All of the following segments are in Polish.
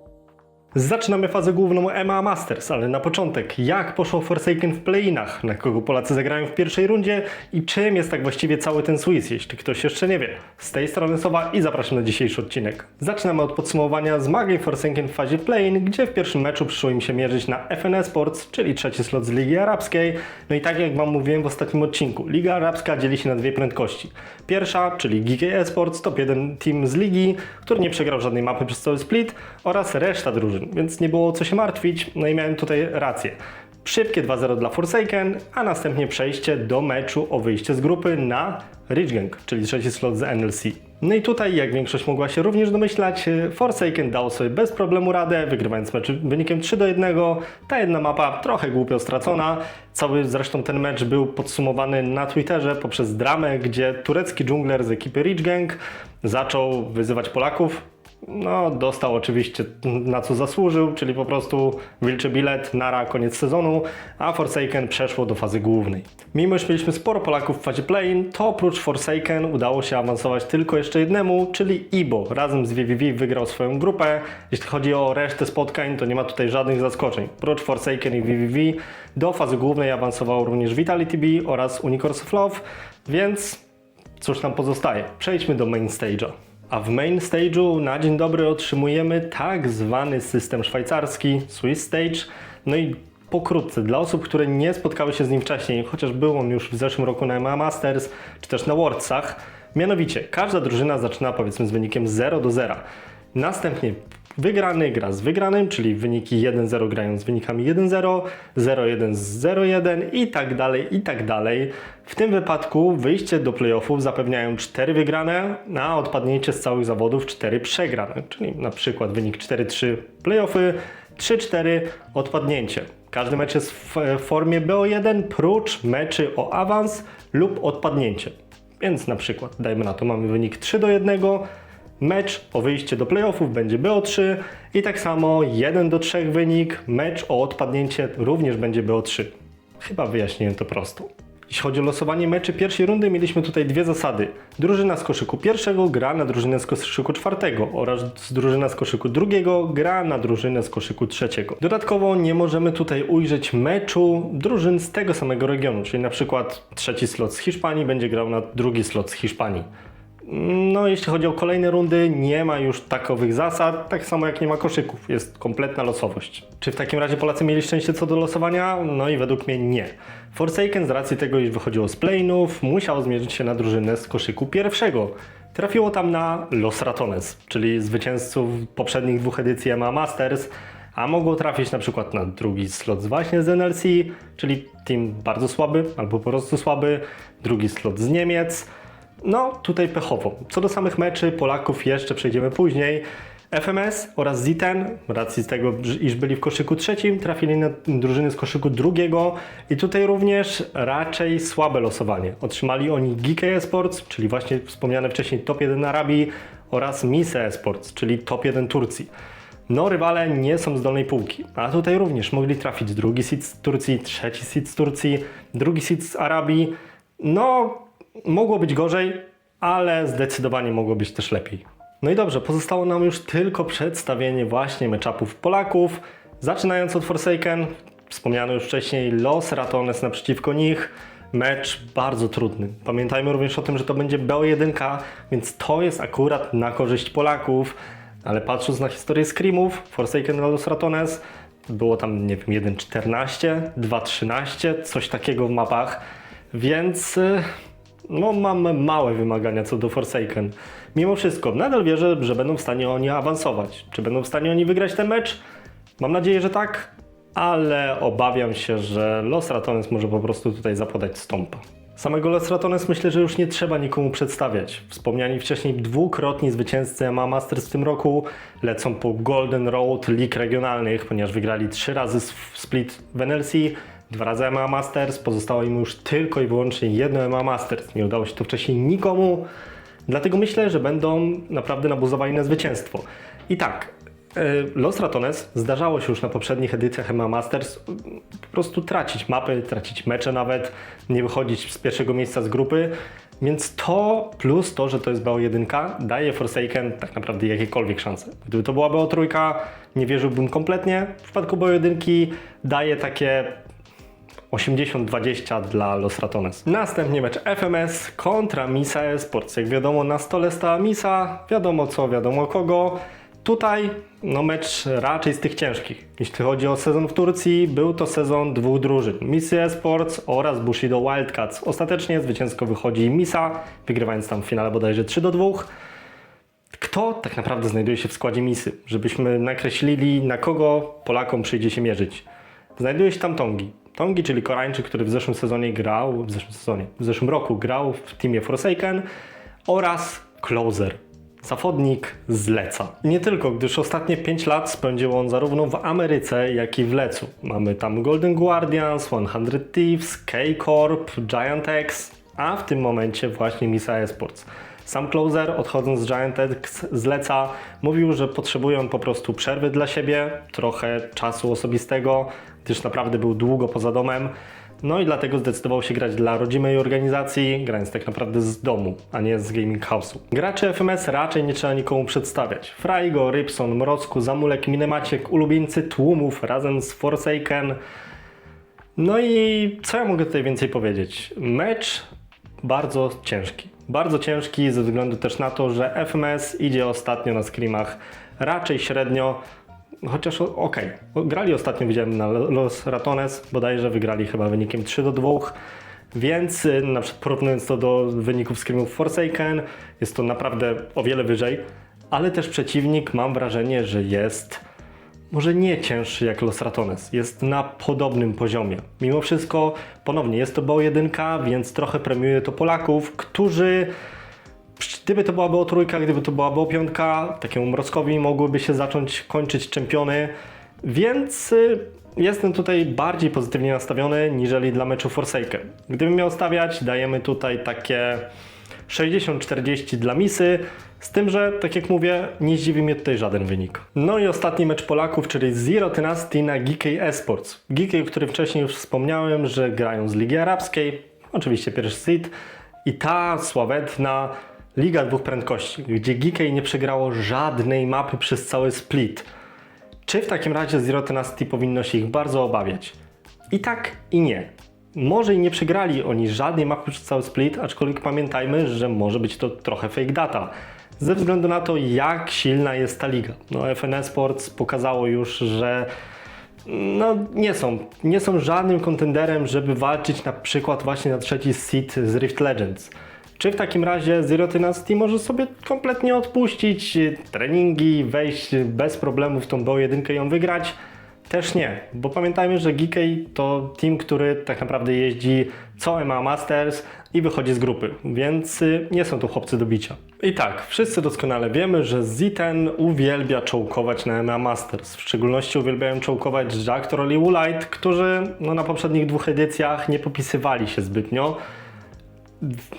Thank you. Zaczynamy fazę główną EMA Masters, ale na początek, jak poszło Forsaken w play-inach, na kogo Polacy zagrają w pierwszej rundzie i czym jest tak właściwie cały ten Swiss, jeśli ktoś jeszcze nie wie. Z tej strony Sowa i zapraszam na dzisiejszy odcinek. Zaczynamy od podsumowania zmagań Forsaken w fazie play-in, gdzie w pierwszym meczu przyszło im się mierzyć na FNS Sports, czyli trzeci slot z Ligi Arabskiej. No i tak jak Wam mówiłem w ostatnim odcinku, Liga Arabska dzieli się na dwie prędkości. Pierwsza, czyli GK Esports, top 1 team z ligi, który nie przegrał żadnej mapy przez cały split oraz reszta drużyn, więc nie było co się martwić, no i miałem tutaj rację. Szybkie 2-0 dla Forsaken, a następnie przejście do meczu o wyjście z grupy na Rich Gang, czyli trzeci slot z NLC. No i tutaj, jak większość mogła się również domyślać, Forsaken dało sobie bez problemu radę, wygrywając mecz wynikiem 3 do 1. Ta jedna mapa trochę głupio stracona. Cały zresztą ten mecz był podsumowany na Twitterze poprzez dramę, gdzie turecki dżungler z ekipy Rich Gang zaczął wyzywać Polaków, no, dostał oczywiście na co zasłużył, czyli po prostu wilczy bilet, nara, koniec sezonu, a Forsaken przeszło do fazy głównej. Mimo, że mieliśmy sporo Polaków w fazie play-in, to oprócz Forsaken udało się awansować tylko jeszcze jednemu, czyli Ibo. Razem z VVV wygrał swoją grupę. Jeśli chodzi o resztę spotkań, to nie ma tutaj żadnych zaskoczeń. Oprócz Forsaken i VVV do fazy głównej awansował również Vitality B oraz Unicorns of Love, więc cóż nam pozostaje? Przejdźmy do main stage'a. A w main stage'u na dzień dobry otrzymujemy tak zwany system szwajcarski, Swiss Stage. No i pokrótce, dla osób, które nie spotkały się z nim wcześniej, chociaż był on już w zeszłym roku na MMA Masters, czy też na Worldsach, mianowicie każda drużyna zaczyna powiedzmy z wynikiem 0 do 0. Następnie wygrany gra z wygranym, czyli wyniki 1-0 grają z wynikami 1-0, 0-1 z 0-1 i tak dalej, i tak dalej. W tym wypadku wyjście do playoffów zapewniają 4 wygrane, a odpadnięcie z całych zawodów 4 przegrane, czyli na przykład wynik 4-3 playoffy, 3-4 odpadnięcie. Każdy mecz jest w formie BO1 prócz meczy o awans lub odpadnięcie. Więc na przykład, dajmy na to, mamy wynik 3 do 1, mecz o wyjście do playoffów będzie BO3 i tak samo 1 do 3 wynik, mecz o odpadnięcie również będzie BO3. Chyba wyjaśniłem to prosto. Jeśli chodzi o losowanie meczy pierwszej rundy, mieliśmy tutaj dwie zasady. Drużyna z koszyku pierwszego gra na drużynę z koszyku czwartego oraz drużyna z koszyku drugiego gra na drużynę z koszyku trzeciego. Dodatkowo nie możemy tutaj ujrzeć meczu drużyn z tego samego regionu, czyli na przykład trzeci slot z Hiszpanii będzie grał na drugi slot z Hiszpanii. No, jeśli chodzi o kolejne rundy, nie ma już takowych zasad, tak samo jak nie ma koszyków, jest kompletna losowość. Czy w takim razie Polacy mieli szczęście co do losowania? No i według mnie nie. Forsaken z racji tego, iż wychodziło z playinów, musiał zmierzyć się na drużynę z koszyku pierwszego. Trafiło tam na Los Ratones, czyli zwycięzców poprzednich dwóch edycji MMA Masters, a mogło trafić na przykład na drugi slot właśnie z NLC, czyli team bardzo słaby albo po prostu słaby, drugi slot z Niemiec, no, tutaj pechowo. Co do samych meczy Polaków jeszcze przejdziemy później. FMS oraz Ziten, z racji tego, iż byli w koszyku trzecim, trafili na drużyny z koszyku drugiego i tutaj również raczej słabe losowanie. Otrzymali oni GK Esports, czyli właśnie wspomniane wcześniej top 1 Arabii oraz Mise Esports, czyli top 1 Turcji. No, rywale nie są z dolnej półki, a tutaj również mogli trafić drugi seed z Turcji, trzeci seed z Turcji, drugi seed z Arabii. No, mogło być gorzej, ale zdecydowanie mogło być też lepiej. No i dobrze, pozostało nam już tylko przedstawienie właśnie meczapów Polaków, zaczynając od Forsaken, wspomniano już wcześniej Los Ratones naprzeciwko nich, mecz bardzo trudny. Pamiętajmy również o tym, że to będzie BO1, więc to jest akurat na korzyść Polaków, ale patrząc na historię screamów, Forsaken Los Ratones, było tam, nie wiem, 1.14, 2.13, coś takiego w mapach, więc y, no, mam małe wymagania co do Forsaken. Mimo wszystko, nadal wierzę, że będą w stanie oni awansować. Czy będą w stanie oni wygrać ten mecz? Mam nadzieję, że tak, ale obawiam się, że Los Ratones może po prostu tutaj zapodać stąpa. Samego Los Ratones myślę, że już nie trzeba nikomu przedstawiać. Wspomniani wcześniej dwukrotni zwycięzcy MMA Masters w tym roku lecą po Golden Road League regionalnych, ponieważ wygrali trzy razy split w NLC, dwa razy MMA Masters, pozostało im już tylko i wyłącznie jedno MMA Masters. Nie udało się to wcześniej nikomu, dlatego myślę, że będą naprawdę nabuzowani na zwycięstwo. I tak, e, Los Ratones zdarzało się już na poprzednich edycjach MMA Masters po prostu tracić mapy, tracić mecze nawet, nie wychodzić z pierwszego miejsca z grupy. Więc to plus to, że to jest BO1 daje Forsaken tak naprawdę jakiekolwiek szanse. Gdyby to była BO3, nie wierzyłbym kompletnie. W przypadku BO1 daje takie 80-20 dla Los Ratones. Następnie mecz FMS kontra Misa Esports. Jak wiadomo, na stole stała Misa, wiadomo co, wiadomo kogo. Tutaj no mecz raczej z tych ciężkich. Jeśli chodzi o sezon w Turcji, był to sezon dwóch drużyn. Misy Esports oraz Bushido Wildcats. Ostatecznie zwycięsko wychodzi Misa, wygrywając tam w finale bodajże 3 do 2 kto tak naprawdę znajduje się w składzie misy, żebyśmy nakreślili, na kogo Polakom przyjdzie się mierzyć. Znajduje się tam Tongi. Tongi, czyli Koreańczyk, który w zeszłym sezonie grał, w zeszłym sezonie, w zeszłym roku grał w teamie Forsaken oraz Closer, zawodnik z Leca. I nie tylko, gdyż ostatnie 5 lat spędził on zarówno w Ameryce, jak i w Lecu. Mamy tam Golden Guardians, 100 Thieves, K-Corp, Giant X, a w tym momencie właśnie Misa Esports. Sam Closer, odchodząc z Giant X z Leca, mówił, że potrzebują po prostu przerwy dla siebie, trochę czasu osobistego, gdyż naprawdę był długo poza domem. No i dlatego zdecydował się grać dla rodzimej organizacji, grając tak naprawdę z domu, a nie z gaming house'u. Graczy FMS raczej nie trzeba nikomu przedstawiać. Fraigo, Rybson, Mrocku, Zamulek, Minemaciek, ulubieńcy tłumów razem z Forsaken. No i co ja mogę tutaj więcej powiedzieć? Mecz bardzo ciężki. Bardzo ciężki ze względu też na to, że FMS idzie ostatnio na scrimach raczej średnio, chociaż okej. Grali ostatnio, widziałem na Los Ratones, bodajże wygrali chyba wynikiem 3 do 2. Więc y, na przykład porównując to do wyników scrimów Forsaken, jest to naprawdę o wiele wyżej, ale też przeciwnik mam wrażenie, że jest może nie cięższy jak Los Ratones, jest na podobnym poziomie. Mimo wszystko, ponownie, jest to BO1, więc trochę premiuje to Polaków, którzy, gdyby to byłaby o trójka, gdyby to byłaby o piątka, takiemu Mrockowi mogłyby się zacząć kończyć czempiony, więc y, jestem tutaj bardziej pozytywnie nastawiony niżeli dla meczu Forsaken. Gdybym miał stawiać, dajemy tutaj takie 60-40 dla Misy, z tym, że tak jak mówię, nie zdziwi mnie tutaj żaden wynik. No i ostatni mecz Polaków, czyli Zero Dynasty na GK Esports. GK, o którym wcześniej już wspomniałem, że grają z Ligi Arabskiej, oczywiście pierwszy seed, i ta sławetna Liga Dwóch Prędkości, gdzie GK nie przegrało żadnej mapy przez cały split. Czy w takim razie Zero Dynasty powinno się ich bardzo obawiać? I tak, i nie. Może i nie przegrali oni żadnej mapy przez cały split, aczkolwiek pamiętajmy, że może być to trochę fake data. Ze względu na to, jak silna jest ta liga. No, FN Sports pokazało już, że no, nie są, nie są żadnym kontenderem, żeby walczyć na przykład właśnie na trzeci seed z Rift Legends. Czy w takim razie Zero Dynasty może sobie kompletnie odpuścić treningi, wejść bez problemu w tą BO1 i ją wygrać? Też nie, bo pamiętajmy, że Geekay to team, który tak naprawdę jeździ co EMA Masters i wychodzi z grupy, więc y, nie są to chłopcy do bicia. I tak, wszyscy doskonale wiemy, że Ziten uwielbia czołkować na EMA Masters. W szczególności uwielbiają czołkować Jack Troll i Woolite, którzy no, na poprzednich dwóch edycjach nie popisywali się zbytnio.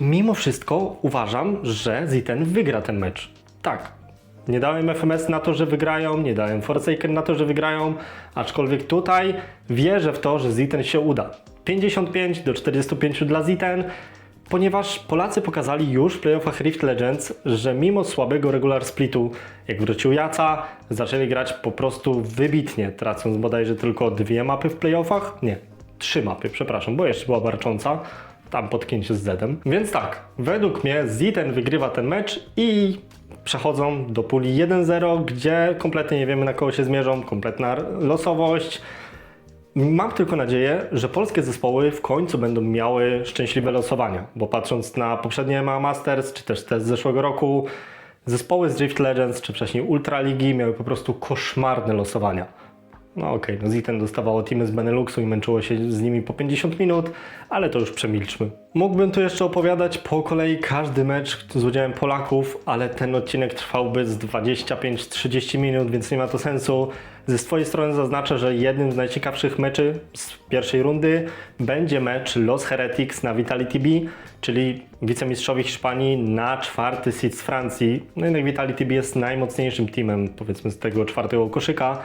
Mimo wszystko uważam, że Ziten wygra ten mecz. Tak. Nie dałem FMS na to, że wygrają, nie dałem Forsaken na to, że wygrają, aczkolwiek tutaj wierzę w to, że Ziten się uda. 55 do 45 dla Ziten, ponieważ Polacy pokazali już w playoffach Rift Legends, że mimo słabego regular splitu, jak wrócił Jaca, zaczęli grać po prostu wybitnie, tracąc bodajże tylko dwie mapy w playoffach. Nie, trzy mapy, przepraszam, bo jeszcze była barcząca tam potknięcie z Zedem. Więc tak, według mnie Ziten wygrywa ten mecz i przechodzą do puli 1-0, gdzie kompletnie nie wiemy na kogo się zmierzą, kompletna losowość. Mam tylko nadzieję, że polskie zespoły w końcu będą miały szczęśliwe losowania, bo patrząc na poprzednie MA Masters, czy też te z zeszłego roku, zespoły z Rift Legends, czy wcześniej Ultra Ligi miały po prostu koszmarne losowania. No okej, no Ziten dostawało teamy z Beneluxu i męczyło się z nimi po 50 minut, ale to już przemilczmy. Mógłbym tu jeszcze opowiadać po kolei każdy mecz z udziałem Polaków, ale ten odcinek trwałby z 25-30 minut, więc nie ma to sensu. Ze swojej strony zaznaczę, że jednym z najciekawszych meczy z pierwszej rundy będzie mecz Los Heretics na Vitality B, czyli wicemistrzowie Hiszpanii na czwarty seed z Francji. No jednak Vitality B jest najmocniejszym teamem, powiedzmy, z tego czwartego koszyka.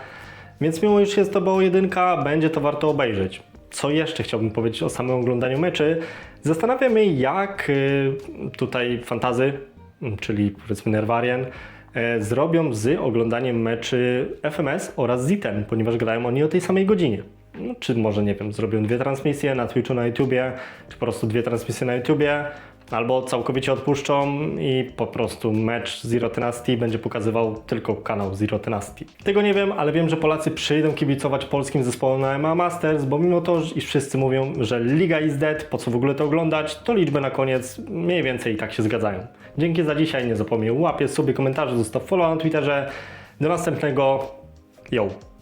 Więc mimo iż jest to BO1, będzie to warto obejrzeć. Co jeszcze chciałbym powiedzieć o samym oglądaniu meczy? Zastanawiam się, jak y, tutaj fantazy, m, czyli powiedzmy Nerwarian, e, zrobią z oglądaniem meczy FMS oraz Ziten, ponieważ grają oni o tej samej godzinie. No, czy może, nie wiem, zrobią dwie transmisje na Twitchu, na YouTubie, czy po prostu dwie transmisje na YouTubie, albo całkowicie odpuszczą i po prostu mecz Zero Dynasty będzie pokazywał tylko kanał Zero Dynasty. Tego nie wiem, ale wiem, że Polacy przyjdą kibicować polskim zespołom na MMA Masters, bo mimo to, iż wszyscy mówią, że liga is dead, po co w ogóle to oglądać, to liczby na koniec mniej więcej i tak się zgadzają. Dzięki za dzisiaj, nie zapomnij łapie, sobie komentarze, zostaw follow na Twitterze. Do następnego. Yo!